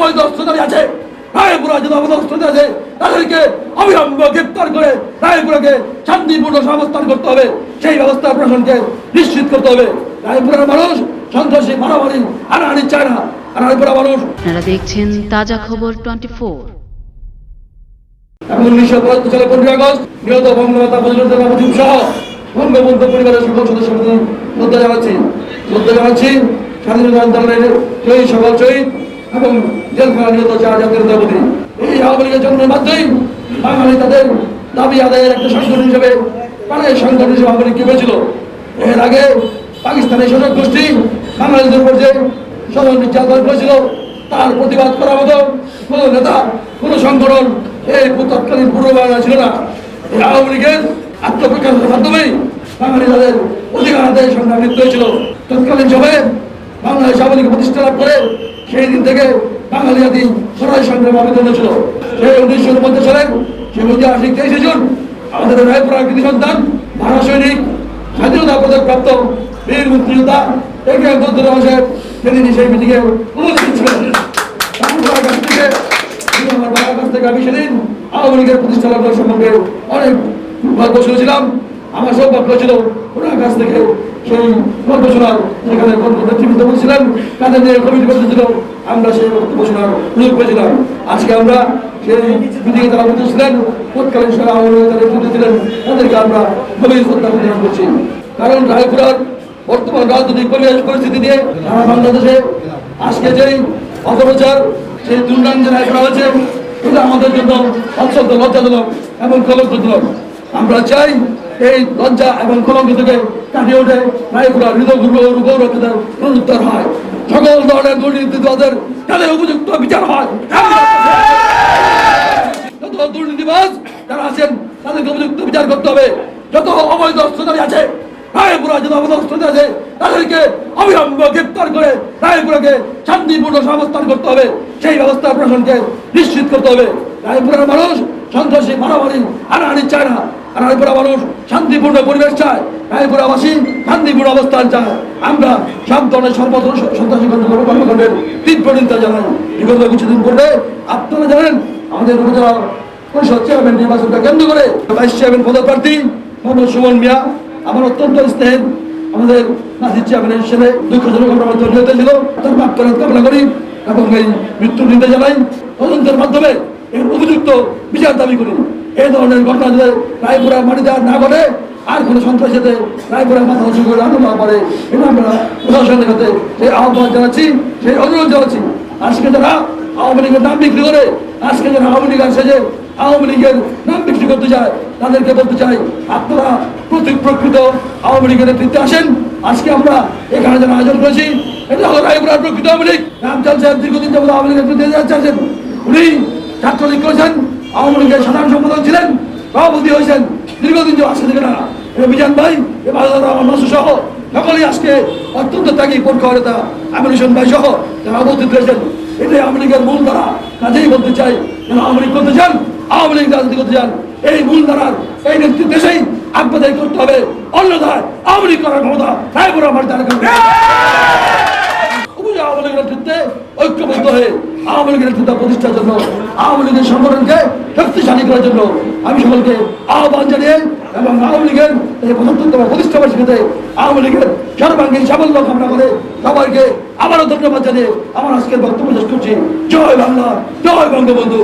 অবৈধ অস্ত্রধারী আছে। রায়পুরা যদি অবৈধ অস্ত্রধারী আছে। তাদেরকে অবিলম্ব গ্রেপ্তার করে রায়পুরাকে শান্তিপূর্ণ সহাবস্থান করতে হবে। সেই ব্যবস্থা প্রশাসনকে নিশ্চিত করতে হবে। রায়পুরের মানুষ সন্ত্রাসী মারামারি হানাহানি চায় না। রায়পুরা মানুষ আপনারা দেখছেন তাজা খবর টোয়েন্টি ফোর। এবং উনিশশো পঁচাত্তর সালে পনেরোই আগস্ট নিহত বঙ্গমাতা ফজলুদ্দিন মুজিব সহ বঙ্গবন্ধু পরিবারের সকল সদস্য শ্রদ্ধা জানাচ্ছি। শ্রদ্ধা জানাচ্ছি স্বাধীনতা আন্দোলনের শহীদ সকল শহীদ এবং জেলখানা নিহত জাতির প্রতি এই আওয়ামী জন্মের মাধ্যমেই বাঙালি তাদের দাবি আদায়ের একটা সংগঠন হিসেবে প্রাণের সংগঠন হিসেবে আওয়ামী লীগ হয়েছিল এর আগে পাকিস্তানের শাসক গোষ্ঠী বাঙালিদের উপর যে সদন নির্যাতন করেছিল, তার প্রতিবাদ করার মতো কোনো নেতা, কোনো সংগঠন এই তৎকালীন পূর্ব বাংলা ছিল না। এই আওয়ামী লীগের আত্মপ্রকাশের মাধ্যমেই বাঙালি তাদের অধিকার আদায়ের সংগ্রাম লিপ্ত হয়েছিল। তৎকালীন সময়ে বাংলাদেশ আওয়ামী লীগ প্রতিষ্ঠা লাভ করে সেই দিন থেকে বাঙালি জাতি সরাই সংগ্রাম আবেদন ছিল সেই উনিশশো উনপঞ্চাশ সালের সেই ঐতিহাসিক তেইশে জুন আমাদের রায়পুরা কৃতি সন্তান, ভারত সৈনিক, স্বাধীনতা পদক প্রাপ্ত বীর মুক্তিযোদ্ধা একে বন্ধুর সাহেব সেদিন সেই মিটিংয়ে উপস্থিত ছিলেন। আমার বাবার কাছ থেকে আমি সেদিন আওয়ামী লীগের প্রতিষ্ঠা সম্পর্কে অনেক গল্প শুনেছিলাম। আমার সৌভাগ্য ছিল ওনার কাছ থেকে সেই সেখানে গল্প নেতৃত্ব বলছিলেন কাদের নিয়ে কমিটি করতেছিল আমরা সেই পেয়েছিলাম। আজকে আমরা সেই তারা বলতেছিলেন তৎকালীন সময় আওয়ামী ছিলেন, তাদেরকে আমরা গভীর শ্রদ্ধা প্রদান করছি। কারণ রায়পুরার বর্তমান রাজনৈতিক পরিবেশ পরিস্থিতি নিয়ে সারা বাংলাদেশে আজকে যেই অপপ্রচার, সেই দুর্নাম যে রায় হয়েছে, এটা আমাদের জন্য অত্যন্ত লজ্জাজনক এবং কলঙ্কজনক আমরা চাই এই লজ্জা এবং কলঙ্ক কাটিয়ে ওঠে রায়পুরা হৃদয় গৌরবদের পুনরুদ্ধার হয়। সকল ধরনের দুর্নীতিবাদের তাদের উপযুক্ত বিচার হয়। যত দুর্নীতিবাজ যারা আছেন, তাদেরকে উপযুক্ত বিচার করতে হবে। যত অবৈধ অস্ত্রধারী আছে রায়পুরা যত অবৈধ অস্ত্রধারী আছে, তাদেরকে গ্রেপ্তার করে রায়পুরাকে শান্তিপূর্ণ করতে হবে। সেই ব্যবস্থা প্রশাসনকে নিশ্চিত করতে হবে। মানুষ সন্ত্রাসী, মারামারি হানাহানি চায় না। রায়পুরা মানুষ শান্তিপূর্ণ পরিবেশ চায়। রায়পুরাবাসী শান্তিপূর্ণ অবস্থান চায়। আমরা সব ধরনের সর্বত সন্ত্রাসী কর্মকাণ্ড- কর্মকাণ্ডের তীব্র নিন্দা জানাই। বিগত কিছুদিন পূর্বে আপনারা জানেন, আমাদের উপজেলা পরিষদ চেয়ারম্যান নির্বাচনটা কেন্দ্র করে ভাইস চেয়ারম্যান পদপ্রার্থী মোহাম্মদ সুমন মিয়া আমার অত্যন্ত স্নেহের, আমাদের নাসির চেয়ারম্যানের হিসেবে দুঃখজনক মধ্যে নিহত ছিল। তার মাপ করার কামনা করি এবং এই মৃত্যুর নিন্দা জানাই। তদন্তের মাধ্যমে এর উপযুক্ত বিচার দাবি করি। এই ধরনের ঘটনা যদি রায়পুরা মাটিতে আর না ঘটে, আর কোনো সন্ত্রাস যাতে রায়পুরা মাথা উঁচু করে আনন্দ না পারে এটা আমরা প্রশাসনের কাছে সেই আহ্বান জানাচ্ছি, সেই অনুরোধ জানাচ্ছি। আজকে যারা আওয়ামী লীগের নাম বিক্রি করে, আজকে যারা আওয়ামী লীগ আসে যে আওয়ামী লীগের নাম বিক্রি করতে চায় তাদেরকে বলতে চাই, আপনারা প্রতি প্রকৃত আওয়ামী লীগের নেতৃত্বে আসেন। আজকে আমরা এখানে যারা আয়োজন করেছি, এটা হলো রায়পুরার প্রকৃত আওয়ামী লীগ। রামচাল সাহেব দীর্ঘদিন যাবত আওয়ামী লীগের নেতৃত্বে যাচ্ছেন উনি ছাত্রলীগ করেছেন। আওয়ামী লীগের সাধারণ সম্পাদক ছিলেন সভাপতি হয়েছেন দীর্ঘদিন যে আসে থেকে না বিজান ভাই নসু সহ সকলেই আজকে অত্যন্ত ত্যাগী পক্ষ নেতা আমির হোসেন ভাই সহ যারা উপস্থিত রয়েছেন। এটাই আওয়ামী লীগের মূল ধারা কাজেই বলতে চাই যারা আওয়ামী লীগ করতে চান আওয়ামী লীগ রাজনীতি করতে চান। এই মূল ধারার এই নেতৃত্ব দেশেই আপনাদের করতে হবে। অন্যথায় আওয়ামী লীগ করার ক্ষমতা রায়পুর আমার দ্বারা উপজেলা আওয়ামী লীগের নেতৃত্বে ঐক্যবদ্ধ হয়ে আওয়ামী লীগের নেতৃত্ব প্রতিষ্ঠার জন্য, আওয়ামী লীগের সংগঠনকে শক্তিশালী করার জন্য আমি সকলকে আহ্বান জানিয়ে এবং আওয়ামী লীগের এই প্রতিষ্ঠা আওয়ামী লীগের সর্বাঙ্গীন সাফল্য কামনা করে সবাইকে আবারও ধন্যবাদ জানিয়ে আমার আজকের বক্তব্য শেষ করছি। জয় বাংলা, জয় বঙ্গবন্ধু।